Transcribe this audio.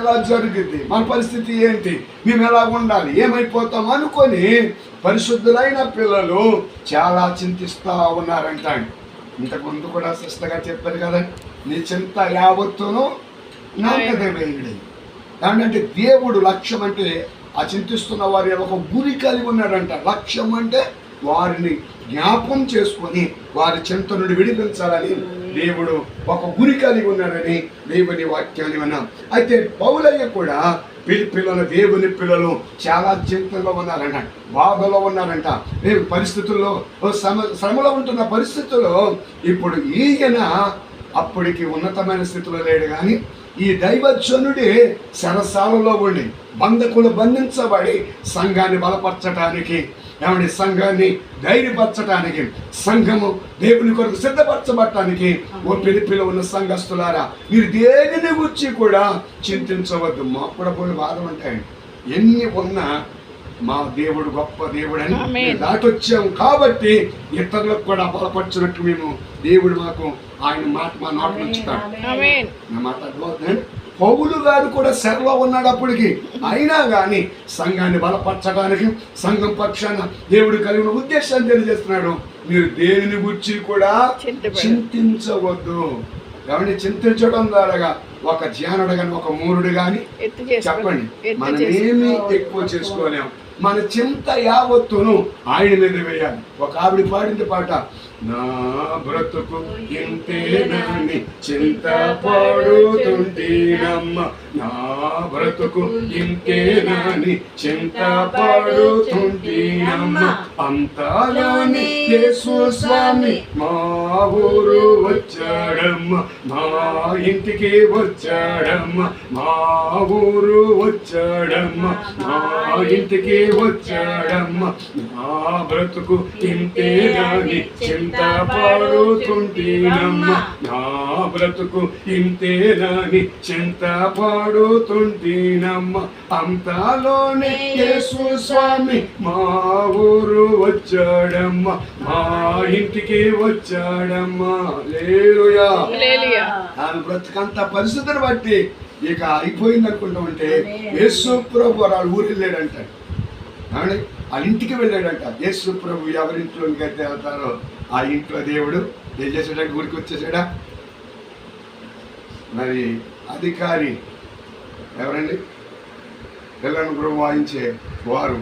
ఎలా జరుగుద్ది మన పరిస్థితి ఏంటి? మేము ఎలా ఉండాలి? ఏమైపోతాం అనుకొని పరిశుద్ధులైన పిల్లలు చాలా చింతిస్తూ ఉన్నారంట ఇంతకు ముందు కూడా సిస్టర్గా చెప్పారు కదా నీ చింత యావత్తును నా మీద అంటే దేవుడు లక్ష్యం అంటే ఆ చింతిస్తున్న వారి ఒక గురి కలిగి ఉన్నాడంట. లక్ష్యం అంటే వారిని జ్ఞాపం చేసుకొని వారి చింత నుండి విడిపించాలని దేవుడు ఒక గురి కలిగి ఉన్నాడని దేవుని వాక్యాన్ని విన్నాం. అయితే పౌలయ్య కూడా పిలి పిల్లలు దేవుని పిల్లలు చాలా చింతలో ఉన్నారంట బాధలో ఉన్నారంట. రేపు పరిస్థితుల్లో శ్రమ శ్రమలో ఉంటున్న పరిస్థితుల్లో ఇప్పుడు ఈయన అప్పటికి ఉన్నతమైన స్థితిలో లేడు కానీ ఈ దైవజనుడి శరసాలలో ఉండి బంధకులు బంధించబడి సంఘాన్ని బలపరచటానికి ఏమండి సంఘాన్ని ధైర్యపరచటానికి సంఘము దేవుని కొరకు సిద్ధపరచబడటానికి ఓ పిలిపిలో ఉన్న సంఘస్థులారా మీరు దేనిని గురించి కూడా చింతించవద్దు. మాకు కూడా కొన్ని బాధలు ఉంటాయండి ఎన్ని ఉన్నా మా దేవుడు గొప్ప దేవుడు అని దాటొచ్చాం కాబట్టి ఇతరులకు కూడా బలపరిచినట్టు మేము దేవుడు మాకు ఆయన మాట మా నోట ఉంచుతాడు నా మాట అర్థమవుతుందండి? పౌలు గారు కూడా సెరలో ఉన్నాడు అప్పటికి అయినా కానీ సంఘాన్ని బలపరచడానికి సంఘం పక్షాన దేవుడు కలిగిన ఉద్దేశాన్ని తెలియజేస్తున్నాడు. మీరు దేనిని గురించి కూడా. చింతించవద్దు. కాబట్టి చింతించడం ద్వారా ఒక ధ్యానుడు కానీ ఒక మూరుడు కానీ చెప్పండి. ఎత్తు మనం చేసుకోండి ఏమీ ఎక్కువ చేసుకోలేం. మన చింత యావత్తును ఆయన మీద వేయాలి. ఒక ఆవిడ పాడింది పాట నా బ్రతుకు ఇంతేనని చింత పాడుతుంటేనమ్మ నా బ్రతుకు ఇంతేనని చింత పాడుతుంటేనమ్మ అంతలోని యేసు స్వామి మా ఊరు వచ్చాడమ్మ మా ఇంటికి వచ్చాడమ్మ మా ఊరు వచ్చాడమ్మ మా ఇంటికి వచ్చాడమ్మ. నా బ్రతుకు ఇంతే గాని చింత పాడుతుంటేనమ్మ. నా బ్రతుకు ఇంతే గాని చింత పాడుతుంటేనమ్మ. అంతలోనే యేసు స్వామి మా ఊరు వచ్చాడమ్మ. మా ఇంటికి వచ్చాడమ్మ. లేలుయా హల్లెలూయా. ఆమె బ్రతుకంత పరిస్థితిని బట్టి ఇక అయిపోయింది అనుకుంటా ఉంటే యేసు ప్రభు వాళ్ళ ఊరు వెళ్ళాడంటాడు. ఏమండి? వాళ్ళ ఇంటికి వెళ్ళాడంట. యేసు ప్రభు ఎవరింట్లోకి అయితే వెళ్తారో ఆ ఇంట్లో దేవుడు ఏం చేసాడంటే ఊరికి వచ్చేసాడా? మరి అధికారి ఎవరండి? పిల్లలను ప్రభు వాయించే వారు